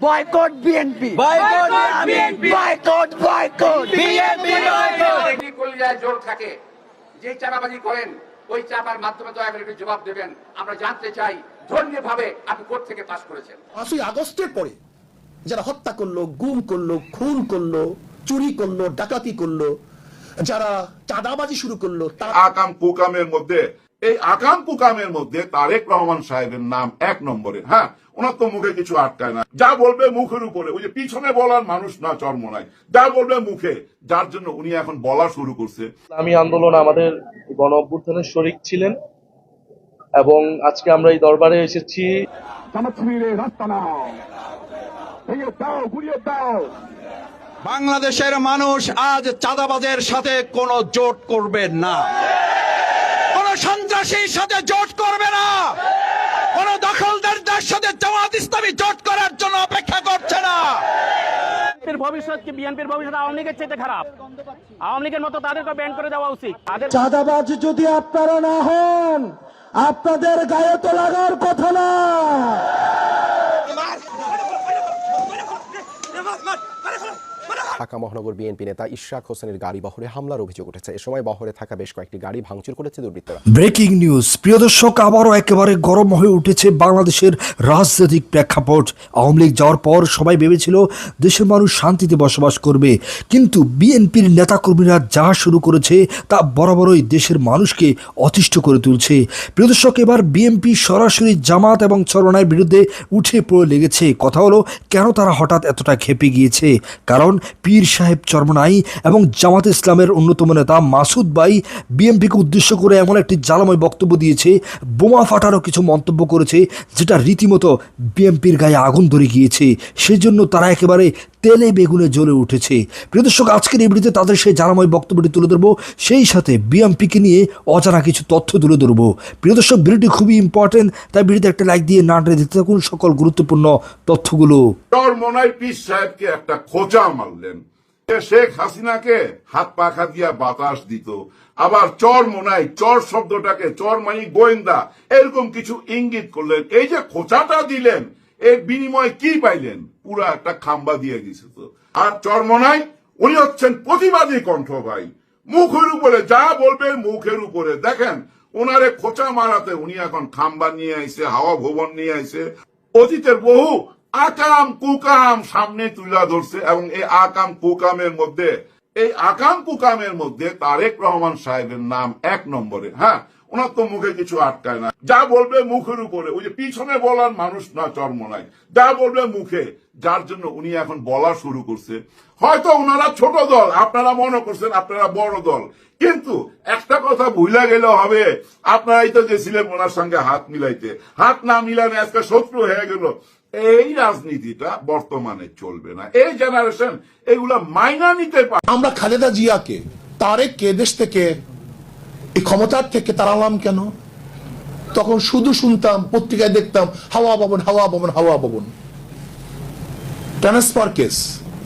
Boycott BNP boycott BNP boycott boycott BNP boycott কলিজায় জোর থাকে যে চাঁদাবাজি করেন ওই চাঁদার মাধ্যমে দয়া করে জবাব দেবেন। আমরা জানতে চাই ধর্মীয় ভাবে আপনি কোর্ট থেকে পাশ করেছেন। পাঁচই আগস্টের পরে যারা হত্যা করল গুম করল খুন করল চুরি করল ডাকাতি করল যারা চাঁদাবাজি শুরু করল আকাম কুকামের মধ্যে এই আকাম কুকামের মধ্যে তারেক রহমান সাহেবের নাম এক নম্বরে। হ্যাঁ ওনার তো মুখে কিছু আটকায় না। যা বলবে মুখের উপরে। ওই যে পিছনে বলার মানুষ না চর্ম নাই। যা বলবে মুখে। যার জন্য উনি এখন বলা শুরু করছে। ইসলামী আন্দোলন আমাদের গণ অভ্যুত্থানের শরিক ছিলেন এবং আজকে আমরা এই দরবারে এসেছি। বাংলাদেশের মানুষ আজ চাঁদাবাজের সাথে কোনো জোট করবে না। সন্ত্রাসীর সাথে জোট করবে না। কোন দখলদারদের সাথে জামাত ইসলামী জোট করার জন্য অপেক্ষা করছে না। ভবিষ্যৎ কি? বিএনপির ভবিষ্যৎ আওয়ামী লীগের চাইতে খারাপ। আওয়ামী লীগের মতো তাদেরকে ব্যান করে দেওয়া উচিত। চাঁদাবাজ যদি আপনারা না হন আপনাদের গায়ে তো লাগার কথা না। ঢাকা মহানগর বিএনপি নেতা ইশরাক হোসেনের গাড়ি বহরে হামলার অভিযোগ উঠেছে। এ সময় বহরে থাকা বেশ কয়েকটি গাড়ি ভাঙচুর করেছে দুর্বৃত্তরা। Breaking news. প্রিয় দর্শক, আবারও একেবারে গরম হয়ে উঠেছে বাংলাদেশের রাজনৈতিক প্রেক্ষাপট। আওয়ামী লীগ যাওয়ার পর সবাই ভেবেছিল দেশের মানুষ শান্তিতে বসবাস করবে। কিন্তু বিএনপির নেতাকর্মীরা যা শুরু করেছে, তা বরাবরই দেশের মানুষকে অতিষ্ঠ করে তুলছে। প্রিয় দর্শক, এবার বিএনপি সরাসরি জামাত এবং চরণার বিরুদ্ধে উঠে পড়ে লেগেছে। কথা হলো, কেন তারা হঠাৎ এতটা খেপে গিয়েছে? কারণ পীর সাহেব চরমনাই এবং জামাত ইসলামের অন্যতম নেতা মাসুদ ভাই বিএমপিকে উদ্দেশ্য করে এমন একটি জ্বালাময় বক্তব্য দিয়েছে, বোমা ফাটারও কিছু মন্তব্য করেছে, যেটা রীতিমতো বিএমপির গায়ে আগুন ধরে গিয়েছে। সেজন্য তারা একেবারে তেলে বেগুনে জ্বলে উঠেছে। প্রিয় দর্শক, আজকের এই ভিডিওতে তাদের সেই জানাময় বক্তব্যটি তুলে ধরবো। সেই সাথে বিএমপিকে নিয়ে অজানা কিছু তথ্য তুলে ধরবো। প্রিয় দর্শক, ভিডিওটি খুবই ইম্পর্টেন্ট তাই ভিডিওতে একটা লাইক দিয়ে না টেনে দিতে থাকুন সকল গুরুত্বপূর্ণ তথ্যগুলো। পীর সাহেবকে একটা খোঁচা মারলেন। শেখ হাসিনাকে হাত পাখা দিয়া বাতাস দিত। আবার চর মনাই, চর শব্দটাকে, চর মানে গোয়েন্দা, এরকম কিছু ইঙ্গিত করলেন। এই যে খোঁচাটা দিলেন এর বিনিময়ে কি পাইলেন? পুরা একটা খাম্বা দিয়ে দিছে তো। আর চরমনাই, উনি হচ্ছেন প্রতিবাদী কণ্ঠ ভাই। মুখের উপরে যা বলবে মুখের উপরে। দেখেন ওনারে খোঁচা মারাতে উনি এখন খাম্বা নিয়ে আইছে, হাওয়া ভবন নিয়ে আইছে। অতীতের বহু আকাম কুকাম সামনে তুলা ধরছে এবং এই আকাম কুকামের মধ্যে, এই আকাম কুকামের মধ্যে তারেক রহমান সাহেবের নাম এক নম্বরে। হ্যাঁ ওনার তো মুখে কিছু আটকায় না। যা বলবে মুখের উপরে। ওই যে পিছনে বলার মানুষ না চর্ম নাই যা বলবে মুখে। যার জন্য উনি এখন বলা শুরু করছে। হয়তো ওনারা ছোট দল। আপনারা মনে করছেন আপনারা বড় দল। কিন্তু একটা কথা ভুলে গেলে হবে। আপনারাই তো গেছিলেন ওনার সঙ্গে হাত মিলাইতে। হাত না মিলানে আজকে শত্রু হয়ে গেল। এই রাজনীতিটা বর্তমানে চলবে না। এই জেনারেশন এগুলা মাইনা নিতে পারে। আমরা খালেদা জিয়াকে তারেককে দেশ থেকে এই ক্ষমতার থেকে তাড়ালাম কেন? তখন শুধু শুনতাম, পত্রিকায় দেখতাম, হাওয়া ভবন হাওয়া ভবন হাওয়া ভবন। ট্রান্সফার কেস,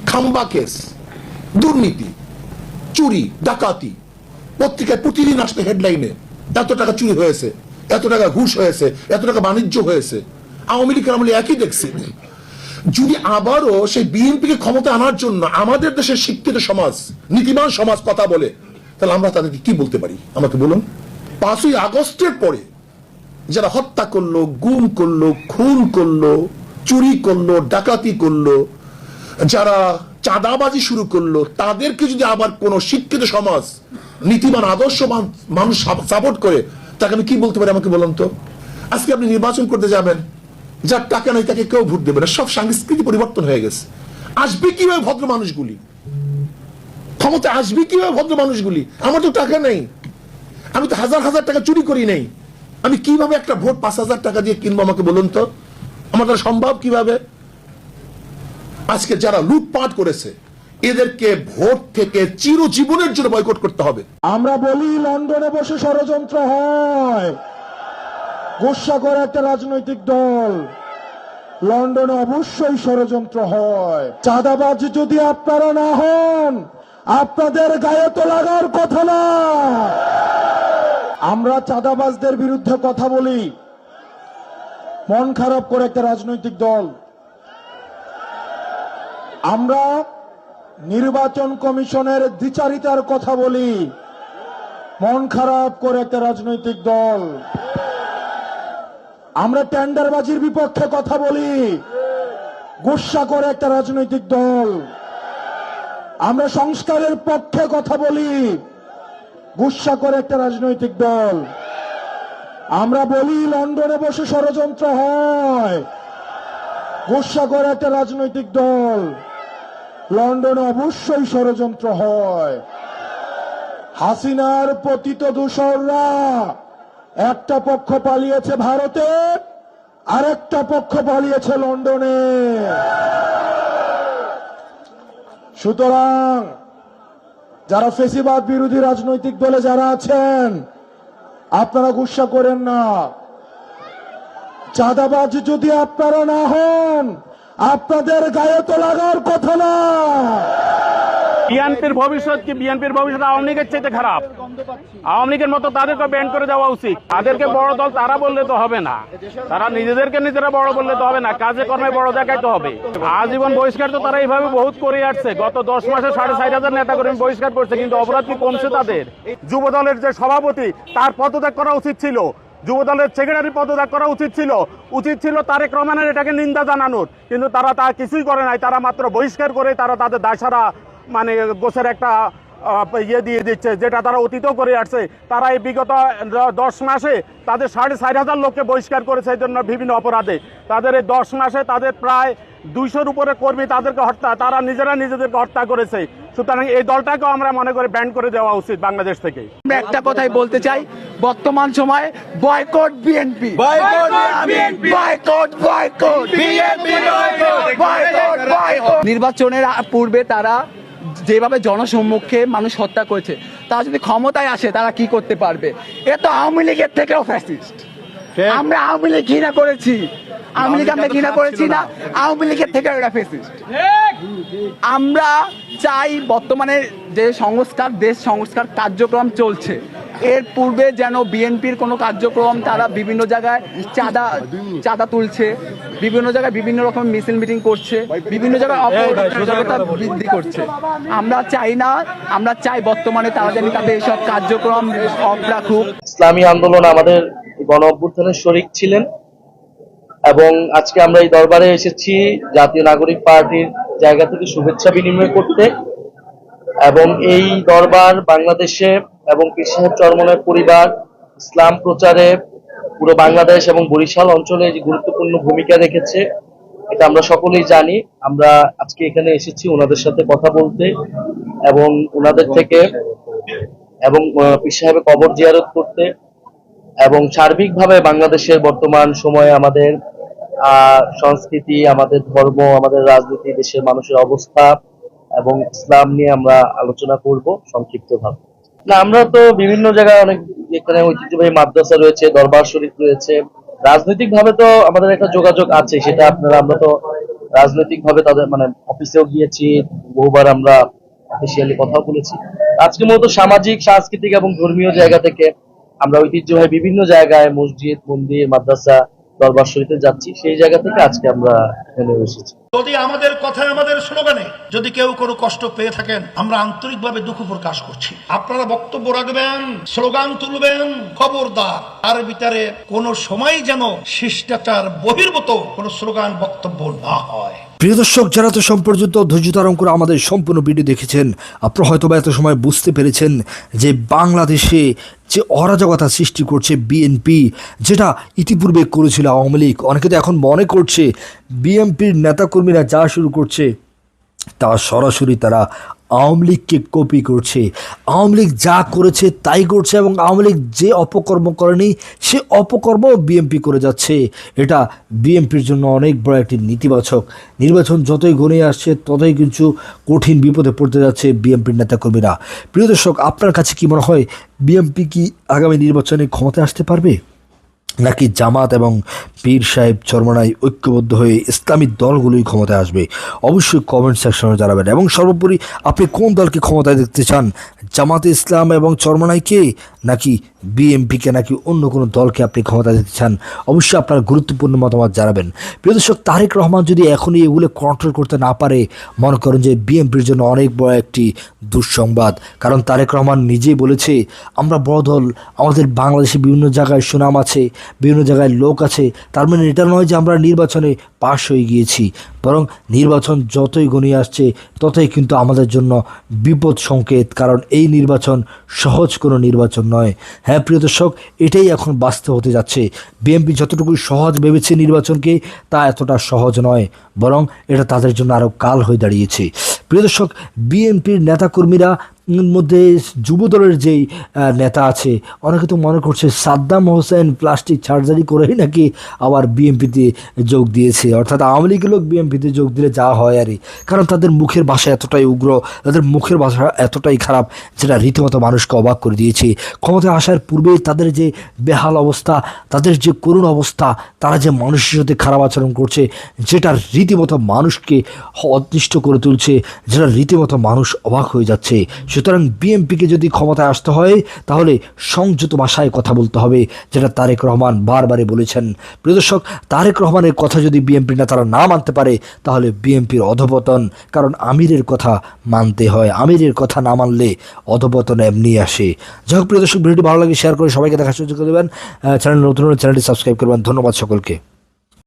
খাম্বা কেস, দুর্নীতি, চুরি, ডাকাতি। পত্রিকায় প্রতিদিন আসবে হেডলাইনে, এত টাকা চুরি হয়েছে, এত টাকা ঘুষ হয়েছে, এত টাকা বাণিজ্য হয়েছে। আওয়ামী লীগের আমলে একই দেখছি। যদি আবারও সেই বিএনপিকে ক্ষমতা আনার জন্য আমাদের দেশের শিক্ষিত সমাজ নীতিমান সমাজ কথা বলে তাহলে আমরা তাদেরকে কি বলতে পারি? আমাকে বলুন। পাঁচই আগস্টের পরে যারা হত্যা করল, গুম করল, খুন করল, চুরি করল, ডাকাতি করল, যারা চাঁদাবাজি শুরু করল, তাদেরকে যদি আবার কোন শিক্ষিত সমাজ, নীতিমান, আদর্শবান মানুষ সাপোর্ট করে, তাকে আমি কি বলতে পারি আমাকে বলুন তো? আজকে আপনি নির্বাচন করতে যাবেন, যার টাকা নাই তাকে কেউ ভোট দেবে না। সব সাংস্কৃতিক পরিবর্তন হয়ে গেছে। আসবে কীভাবে ভদ্র মানুষগুলি? ক্ষমতা আসবে কীভাবে ভদ্র মানুষগুলি আমার তো টাকা নেই। আমি তো হাজার হাজার টাকা চুরি করি নেই। আমি কীভাবে একটা ভোট পাঁচ হাজার টাকা দিয়ে কিনবো আমাকে বলুন তো? আমার দ্বারা সম্ভব কীভাবে? আজকে যারা লুটপাট করেছে, এদেরকে ভোট থেকে চিরজীবনের জন্য বয়কট করতে হবে। আমরা বলি, লন্ডনে বসে ষড়যন্ত্র হয়। গোসা করে একটা রাজনৈতিক দল। লন্ডনে অবশ্যই ষড়যন্ত্র হয়। চাঁদাবাজ যদি আপনারা না হন আপনাদের গায়ে তো লাগার কথা না। আমরা চাঁদাবাজদের বিরুদ্ধে কথা বলি। মন খারাপ করে একটা রাজনৈতিক দল। আমরা নির্বাচন কমিশনের দ্বিচারিতার কথা বলি। মন খারাপ করে একটা রাজনৈতিক দল। আমরা টেন্ডারবাজির বিপক্ষে কথা বলি। গুসা করে একটা রাজনৈতিক দল। আমরা সংস্কারের পক্ষে কথা বলি। গুসা করে একটা রাজনৈতিক দল। আমরা বলি, লন্ডনে বসে ষড়যন্ত্র হয়। গুসা করে একটা রাজনৈতিক দল। লন্ডনে অবশ্যই ষড়যন্ত্র হয়। হাসিনার পতিত দূষররা একটা পক্ষ পালিয়েছে ভারতে, আরেকটা পক্ষ পালিয়েছে লন্ডনে। সুতরাং যারা ফেসিবাদ বিরোধী রাজনৈতিক দলে যারা আছেন, আপনারা গুসা করেন না। চাঁদাবাজ যদি আপনারা না হন, আপনাদের গায়ে তো লাগার কথা না। বিএনপির ভবিষ্যৎ কি? বিএনপির ভবিষ্যৎ আওয়ামী লীগের চাইতে খারাপ। আওয়ামী লীগের মতো তাদেরকে ব্যান করে দেওয়া উচিত। তাদেরকে বড় দল তারা বললে তো হবে না। তারা নিজেদেরকে নিজেরা বড় বললে তো হবে না। কাজে কর্মে বড় দেখাইতে হবে। আজীবন বহিষ্কার তো তারা এইভাবে বহুত করে আসছে। গত দশ মাসে সাড়ে ষাট হাজার নেতা কর্মী বহিষ্কার করছে, কিন্তু অপরাধ কি কমছে তাদের? যুব দলের যে সভাপতি, তার পদত্যাগ করা উচিত ছিল। যুব দলের সেক্রেটারি পদত্যাগ করা উচিত ছিল। উচিত ছিল তারেক রহমানের এটাকে নিন্দা জানানোর। কিন্তু তারা তা কিছুই করে নাই। তারা মাত্র বহিষ্কার করে তারা তাদের দায়সারা মানে গোছের একটা ইয়ে দিয়ে দিচ্ছে যেটা তারা অতীতও করে আসছে। তারা এই বিগত দশ মাসে তাদের সাড়ে চার হাজার লোককে বহিষ্কার করেছে এই জন্য বিভিন্ন অপরাধে। তাদের এই দশ মাসে তাদের প্রায় দুইশোর উপরে কর্মী তাদেরকে হত্যা তারা নিজেরা নিজেদেরকে হত্যা করেছে। সুতরাং এই দলটাকেও আমরা মনে করি ব্যান করে দেওয়া উচিত বাংলাদেশ থেকে। আমরা একটা কথাই বলতে চাই বর্তমান সময়ে boycott BNP. Boycott BNP. Boycott boycott. BNP boycott. Boycott boycott. নির্বাচনের পূর্বে তারা যেভাবে জনসম্মুখে মানুষ হত্যা করেছে তারা যদি ক্ষমতায় আসে তারা কি করতে পারবে? এ তো আওয়ামী লীগের থেকেও ফ্যাসিস্ট আমরা আওয়ামী লীগ ঘৃণা করেছি। আওয়ামী লীগ আমরা ঘৃণা করেছি না। আওয়ামী লীগের থেকে ওরা ফ্যাসিস্ট আমরা চাই বর্তমানে যে সংস্কার দেশ সংস্কার কার্যক্রম চলছে। এর পূর্বে যেন বিএনপির কোনো কার্যক্রম তারা বিভিন্ন জায়গায় চাঁদা চাঁদা তুলছে বিভিন্ন জায়গায় বিভিন্ন রকম মিছিল মিটিং করছে বিভিন্ন জায়গায় অপরাধতা বৃদ্ধি করছে। আমরা চাই না আমরা চাই বর্তমানে তারা যেন তাদের এইসব কার্যক্রম অফ রাখুক। ইসলামী আন্দোলন আমাদের গণ অভ্যুত্থানের শরিক ছিলেন এবং আজকে আমরা এই দরবারে এসেছি জাতীয় নাগরিক পার্টির জায়গা থেকে শুভেচ্ছা বিনিময় করতে। এবং এই দরবার বাংলাদেশে এবং সাহেব চরমনের পরিবার, ইসলাম প্রচারে পুরো বাংলাদেশ এবং বরিশাল অঞ্চলে যে গুরুত্বপূর্ণ ভূমিকা রেখেছে। এটা আমরা সকলেই জানি। আমরা আজকে এখানে এসেছি ওনাদের সাথে কথা বলতে এবং ওনাদের থেকে এবং পীর সাহেবের কবর জিয়ারত করতে এবং সার্বিকভাবে বাংলাদেশের বর্তমান সময়ে আমাদের সংস্কৃতি, আমাদের ধর্ম, আমাদের রাজনীতি, দেশের মানুষের অবস্থা এবং ইসলাম নিয়ে আমরা আলোচনা করব সংক্ষিপ্তভাবে। না, আমরা তো বিভিন্ন জায়গায় অনেক এখানে ঐতিহ্যবাহী মাদ্রাসা রয়েছে, দরবার শরীফ রয়েছে। রাজনৈতিক ভাবে তো আমাদের একটা যোগাযোগ আছে, সেটা আপনারা, আমরা তো রাজনৈতিক ভাবে তাদের মানে অফিসেও গিয়েছি, বহুবার আমরা অফিসিয়ালি কথাও বলেছি। আজকে মূলত সামাজিক, সাংস্কৃতিক এবং ধর্মীয় জায়গা থেকে আমরা ঐতিহ্যবাহী বিভিন্ন জায়গায় মসজিদ, মন্দির, মাদ্রাসা, দরবার শরীফে যাচ্ছি। সেই জায়গা থেকে আজকে আমরা এখানে এসেছি। যদি আমাদের কথায় আমাদের স্লোগানে যদি কেউ কোনো কষ্ট পেয়ে থাকেন, আমরা আন্তরিকভাবে দুঃখ প্রকাশ করছি। আপনারা বক্তব্য রাখবেন, স্লোগান তুলবেন, খবরদার। তার ভিতরে কোনো সময় যেন শিষ্টাচার বহির্ভূত কোনো স্লোগান বক্তব্য না হয়। প্রিয় দর্শক, যারা তো সম্পর্যন্ত ধৈর্য ধারণ করে আমাদের সম্পূর্ণ ভিডিও দেখেছেন, আপনারা হয়তো এত সময় বুঝতে পেরেছেন যে বাংলাদেশে যে অরাজকতা সৃষ্টি করছে বিএনপি, যেটা ইতিপূর্বে করেছিল আওয়ামী লীগ। অনেকে তো এখন মনে করছে বিএনপির নেতাকর্মীরা যা শুরু করছে, তা সরাসরি তারা আওয়ামী লীগকে কপি করছে। আওয়ামী লীগ যা করেছে তাই করছে এবং আওয়ামী লীগ যে অপকর্ম করেনি, সে অপকর্ম বিএমপি করে যাচ্ছে। এটা বিএমপির জন্য অনেক বড় একটি নেতিবাচক নির্বাচন। যতই ঘনিয়ে আসছে, ততই কিন্তু কঠিন বিপদে পড়তে যাচ্ছে বিএমপির নেতাকর্মীরা। প্রিয় দর্শক, আপনার কাছে কি মনে হয় বিএমপি কি আগামী নির্বাচনে ক্ষমতায় আসতে পারবে? নাকি জামাত এবং পীর সাহেব চরমনায় ঐক্যবদ্ধ হয়ে ইসলামী দলগুলোই ক্ষমতায় আসবে? অবশ্যই কমেন্ট সেকশনে জানাবেন। এবং সর্বোপরি, আপনি কোন দলকে ক্ষমতায় দেখতে চান? জামাতে ইসলাম এবং চরমনাইকে নাকি বিএমপিকে নাকি অন্য কোনো দলকে আপনি ক্ষমতা দিতে চান, অবশ্যই আপনার গুরুত্বপূর্ণ মতামত জানাবেন। প্রিয় দর্শক, তারেক রহমান যদি এখনই এগুলো কন্ট্রোল করতে না পারে, মনে করেন যে বিএনপির জন্য অনেক বড় একটি দুঃসংবাদ। কারণ তারেক রহমান নিজেই বলেছে, আমরা বড় দল, আমাদের বাংলাদেশে বিভিন্ন জায়গায় সুনাম আছে, বিভিন্ন জায়গায় লোক আছে। তার মানে এটা নয় যে আমরা নির্বাচনে পাশ হয়ে গিয়েছি। বরং নির্বাচন যতই গণিয়ে আসছে, ততই কিন্তু আমাদের জন্য বিপদ সংকেত। কারণ এই নির্বাচন সহজ কোনো নির্বাচন নয়। হ্যাঁ প্রিয় দর্শক, এটাই এখন বাস্তব হতে যাচ্ছে। বিএনপি যতটুকু সহজ ভেবেছে নির্বাচনকে, তা এতটা সহজ নয়, বরং এটা তাদের জন্য আরও কাল হয়ে দাঁড়িয়েছে। প্রিয় দর্শক, বিএনপির নেতাকর্মীরা মধ্যে যুব দলের যেই নেতা আছে, অনেকে তো মনে করছে সাদ্দাম হোসেন প্লাস্টিক সার্জারি করেই নাকি আবার বিএনপিতে যোগ দিয়েছে। অর্থাৎ আওয়ামী লীগের লোক বিএনপিতে যোগ দিলে যা হয় আরই। কারণ তাদের মুখের ভাষা এতটাই উগ্র, তাদের মুখের ভাষা এতটাই খারাপ, যেটা রীতিমতো মানুষকে অবাক করে দিয়েছে। ক্ষমতায় আসার পূর্বেই তাদের যে বেহাল অবস্থা, তাদের যে করুণ অবস্থা, তারা যে মানুষের সাথে খারাপ আচরণ করছে, যেটা রীতিমতো মানুষকে অতিষ্ঠ করে তুলছে, যেটা রীতিমতো মানুষ অবাক হয়ে যাচ্ছে। সুতরাং বিএনপিকে যদি ক্ষমতায় আসতে হয়, তাহলে সংযত ভাষায় কথা বলতে হবে, যেটা তারেক রহমান বারবারে বলেছেন। প্রিয় দর্শক, তারেক রহমানের কথা যদি বিএনপি নেতারা না মানতে পারে, তাহলে বিএনপির অধপতন, কারণ আমিরের কথা মানতে হয়। আমিরের কথা না মানলে অধপতন এমনি আসে। যাই হোক, প্রিয় দর্শক, ভিডিওটি ভালো লাগে শেয়ার করে সবাইকে দেখার সুযোগ করে দেবেন। চ্যানেল নতুন চ্যানেলটি সাবস্ক্রাইব করবেন। ধন্যবাদ সকলকে।